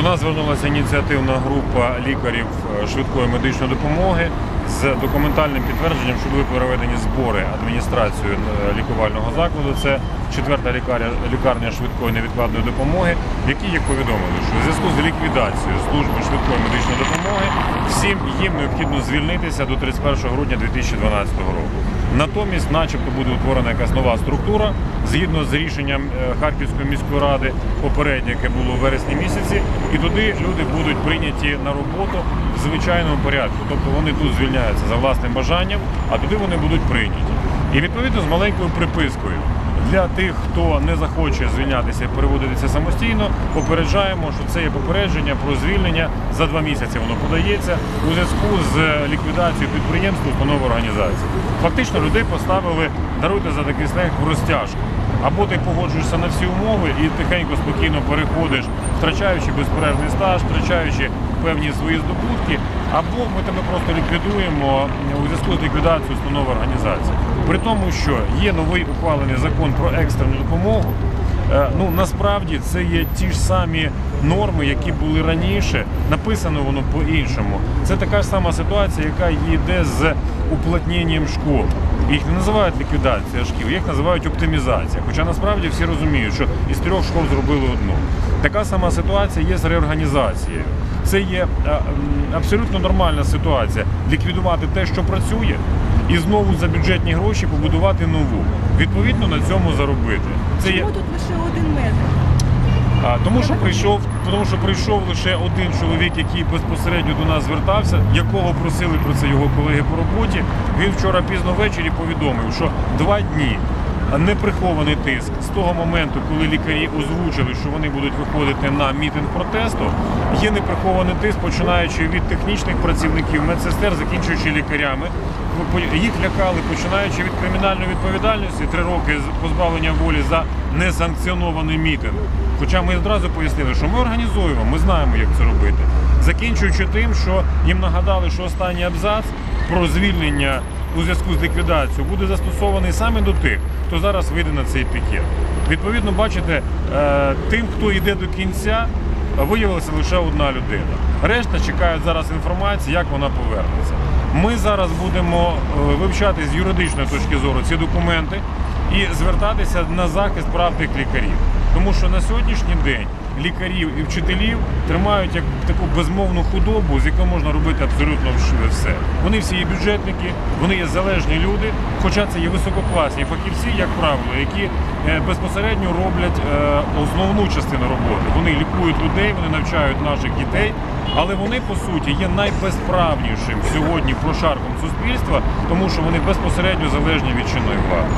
До нас звернулася ініціативна група лікарів е, швидкої медичної допомоги з документальним підтвердженням, що були проведені збори адміністрацією е, лікувального закладу. Це четверта лікарня, лікарня швидкої невідкладної допомоги, в якій їх повідомили, що в зв'язку з ліквідацією служби швидкої медичної допомоги всім їм необхідно звільнитися до 31 грудня 2012 року. Натомість, начебто, буде утворена якась нова структура згідно з рішенням е, Харківської міської ради, попереднє, яке було в вересні місяці, і туди люди будуть прийняті на роботу в звичайному порядку. Тобто вони тут звільняються за власним бажанням, а туди вони будуть прийняті. І відповідно з маленькою припискою. Для тих, хто не захоче звільнятися і переводитися самостійно, попереджаємо, що це є попередження про звільнення за два місяці. Воно подається у зв'язку з ліквідацією підприємств, установ організацій. Фактично людей поставили, даруйте за такий сленг, в розтяжку. Або ти погоджуєшся на всі умови і тихенько, спокійно переходиш, втрачаючи безперервний стаж, втрачаючи певні свої здобутки, або ми тебе просто ліквідуємо у зв'язку з ліквідацією установ організації. При тому, що є новий ухвалений закон про екстрену допомогу. Е, Ну насправді це є ті ж самі норми, які були раніше. Написано воно по-іншому. Це така ж сама ситуація, яка йде з уплотненням школ. Їх не називають ліквідація шкіл, їх називають оптимізація. Хоча насправді всі розуміють, що із трьох школ зробили одну. Така сама ситуація є з реорганізацією. Це є е, абсолютно нормальна ситуація. Ліквідувати те, що працює, і знову за бюджетні гроші побудувати нову. Відповідно на цьому заробити. Це є тут лише один медик? а, тому, що прийшов, тому що прийшов лише один чоловік, який безпосередньо до нас звертався, якого просили про це його колеги по роботі. Він вчора пізно ввечері повідомив, що два дні неприхований тиск з того моменту, коли лікарі озвучили, що вони будуть виходити на мітинг протесту, є неприхований тиск, починаючи від технічних працівників, медсестер, закінчуючи лікарями. Їх лякали, починаючи від кримінальної відповідальності, три роки позбавлення волі за несанкціонований мітинг. Хоча ми одразу пояснили, що ми організуємо, ми знаємо, як це робити. Закінчуючи тим, що їм нагадали, що останній абзац про звільнення у зв'язку з ліквідацією буде застосований саме до тих, хто зараз вийде на цей пікет. Відповідно, бачите, е, тим, хто йде до кінця, виявилася лише одна людина. Решта чекають зараз інформації, як вона повернеться. Ми зараз будемо е, вивчати з юридичної точки зору ці документи і звертатися на захист прав тих лікарів. Тому що на сьогоднішній день лікарів і вчителів тримають як таку безмовну худобу, з якою можна робити абсолютно все. Вони всі є бюджетники, вони є залежні люди, хоча це є висококласні фахівці, як правило, які е, безпосередньо роблять е, основну частину роботи. Вони лікують людей, вони навчають наших дітей, але вони по суті є найбезправнішим сьогодні прошарком суспільства, тому що вони безпосередньо залежні від чинної влади.